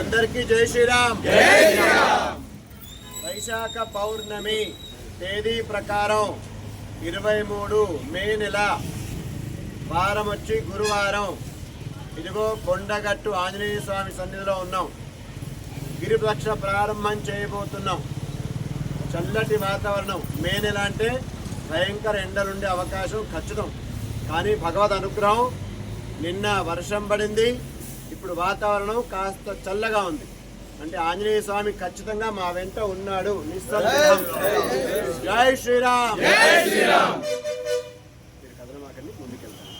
అందరికీ జై శ్రీరామ్. వైశాఖ పౌర్ణమి తేదీ ప్రకారం ఇరవై మూడు మే నెల వారం వచ్చి గురువారం. ఇదిగో కొండగట్టు ఆంజనేయ స్వామి సన్నిధిలో ఉన్నాం. గిరిపక్ష ప్రారంభం చేయబోతున్నాం. చల్లటి వాతావరణం. మే నెల అంటే భయంకర ఎండలుండే అవకాశం ఖచ్చితం. కానీ భగవద్ అనుగ్రహం నిన్న వర్షం పడింది. ఇప్పుడు వాతావరణం కాస్త చల్లగా ఉంది. అంటే ఆంజనేయ స్వామి ఖచ్చితంగా మా వెంట ఉన్నాడు. నిస్సందేహం. జై శ్రీరామ్. మీరు కదలమాకండి, ముందుకెళ్తాను.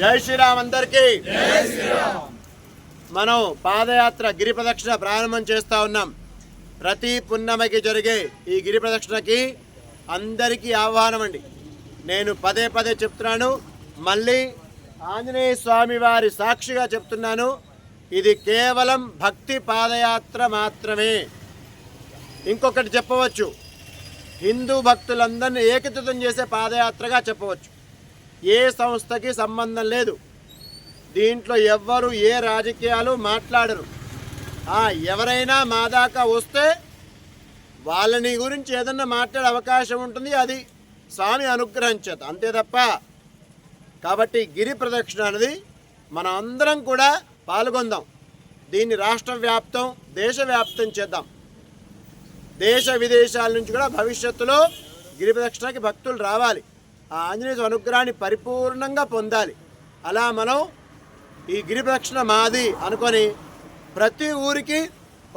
జై శ్రీరామ్ అందరికీ. మనం పాదయాత్ర గిరి ప్రదక్షిణ ప్రారంభం చేస్తా ఉన్నాం. ప్రతి పున్నమకి జరిగే ఈ గిరి ప్రదక్షిణకి అందరికీ ఆహ్వానం అండి నేను పదే పదే చెప్తున్నాను. మళ్ళీ ఆంజనేయ స్వామి వారి సాక్షిగా చెప్తున్నాను. ఇది కేవలం భక్తి పాదయాత్ర మాత్రమే. ఇంకొకటి చెప్పవచ్చు. హిందూ భక్తులందరినీ ఏకీకృతం చేసే పాదయాత్రగా చెప్పవచ్చు. ఏ సంస్థకి సంబంధం లేదు. దీంట్లో ఎవ్వరు ఏ రాజకీయాలు మాట్లాడరు. ఆ, ఎవరైనా మా దాకా వస్తే వాళ్ళని గురించి ఏదన్నా మాట్లాడే అవకాశం ఉంటుంది అది స్వామి అనుగ్రహం చేత అంతే తప్ప కాబట్టి గిరి ప్రదక్షిణ అనేది మనం అందరం కూడా పాల్గొందాం. దీన్ని రాష్ట్ర వ్యాప్తం దేశవ్యాప్తం చేద్దాం. దేశ విదేశాల నుంచి కూడా భవిష్యత్తులో గిరి ప్రదక్షిణకి భక్తులు రావాలి. ఆ ఆంజనేయ అనుగ్రహాన్ని పరిపూర్ణంగా పొందాలి. అలా మనం ఈ గిరి ప్రదక్షిణ మాది అనుకొని ప్రతి ఊరికి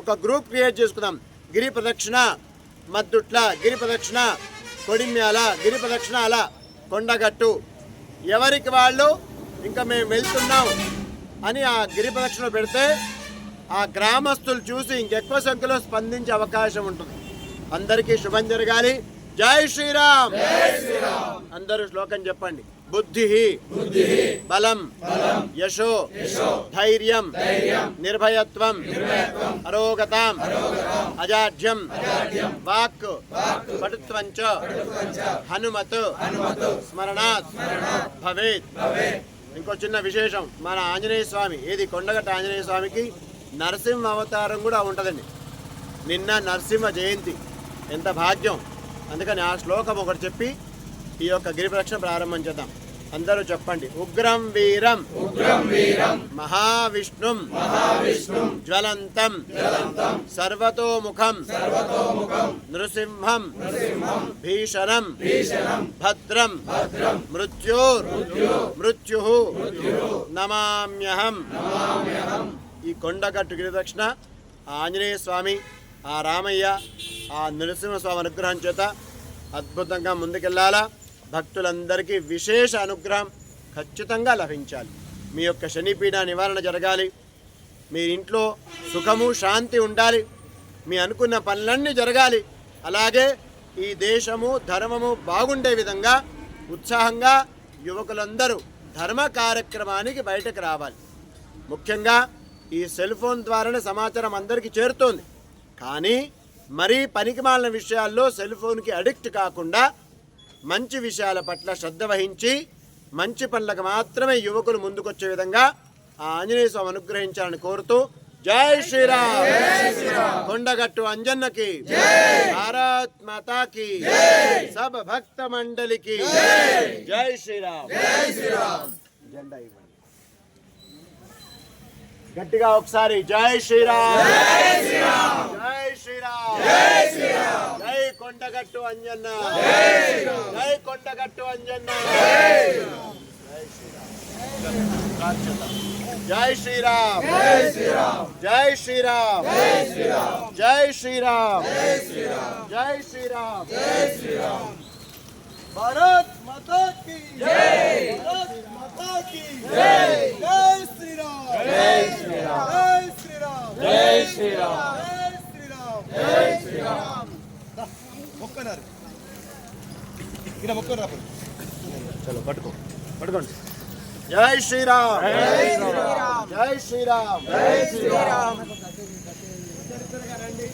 ఒక గ్రూప్ క్రియేట్ చేసుకుందాం. గిరి ప్రదక్షిణ మద్దుట్ల గిరి ప్రదక్షిణ కొడిమ్యాల గిరి ప్రదక్షిణ అలా కొండగట్టు. ఎవరికి వాళ్ళు? ఇంకా మేము వెళ్తున్నాం అని ఆ గిరి ప్రదక్షిణ పెడితే ఆ గ్రామస్తులు చూసి ఇంకెక్కువ సంఖ్యలో స్పందించే అవకాశం ఉంటుంది. అందరికీ శుభం జరగాలి. జై శ్రీరామ్. అందరూ శ్లోకం చెప్పండి. బుద్ధి బలం. యశో. ధైర్యం. నిర్భయత్వం. అరోగతాం. అజాఢ్యం. వాక్. పటుత్వం చ హనుమత్. స్మరణాత్. భవేత్. ఇంకో చిన్న విశేషం. మన ఆంజనేయ స్వామి ఏది కొండగట్ట ఆంజనేయ స్వామికి నరసింహ అవతారం కూడా ఉంటుందండి. నిన్న నరసింహ జయంతి. ఎంత భాగ్యం. అందుకని ఆ శ్లోకం ఒకటి చెప్పి ఈ యొక్క గిరి ప్రదక్షిణ ప్రారంభం చేద్దాం. అందరూ చెప్పండి. ఉగ్రం వీరం. ఉగ్రం వీరం. మహావిష్ణుం. మహావిష్ణుం. జ్వలంతం. జ్వలంతం. సర్వతోముఖం. సర్వతోముఖం. నృసింహం. నృసింహం. భీషణం. భీషణం. భద్రం. భద్రం. మృత్యోర్. మృత్యు. నమామ్యహం. నమామ్యహం. ఈ కొండగట్టు గిరి దక్షిణ ఆ ఆంజనేయ స్వామి ఆ రామయ్య ఆ నరసింహస్వామి అనుగ్రహం చేత అద్భుతంగా ముందుకెళ్ళాలా భక్తులందరికీ విశేష అనుగ్రహం ఖచ్చితంగా లభించాలి. మీ యొక్క శనిపీడ నివారణ జరగాలి. మీ ఇంట్లో సుఖము శాంతి ఉండాలి. మీ అనుకున్న పనులన్నీ జరగాలి. అలాగే ఈ దేశము ధర్మము బాగుండే విధంగా ఉత్సాహంగా యువకులందరూ ధర్మ కార్యక్రమానికి బయటకు రావాలి. ముఖ్యంగా ఈ సెల్ ఫోన్ ద్వారానే సమాచారం అందరికీ చేరుతోంది. కానీ మరీ పనికిమాలిన విషయాల్లో సెల్ ఫోన్కి అడిక్ట్ కాకుండా మంచి విషయాల పట్ల శ్రద్ధ వహించి మంచి పనులకు మాత్రమే యువకులు ముందుకొచ్చే విధంగా ఆ ఆంజనేయ స్వామి అనుగ్రహించాలని కోరుతూ జై శ్రీరామ్. కొండగట్టు అంజన్నకి భారత్ మాతాకి సబ్ భక్త మండలికి జై శ్రీరామ్. జెండా ఇవ్వండి. గట్టిగా ఒకసారి జై శ్రీరామ్. జై శ్రీరామ్. జై కొండగట్టు అంజన్న. జై కొండగట్టు అంజన్న. జై శ్రీరామ్. జై శ్రీరామ్. జై శ్రీరామ్. జై శ్రీరామ్. భారత్ మాతా की జై. మొక్కనారు ఇక్కడ మొక్కరు చలో పట్టుకో. పట్టుకోండి. జై శ్రీరామ్. జై శ్రీరామ్. జై శ్రీరామ్. జై శ్రీరామ్. రండి.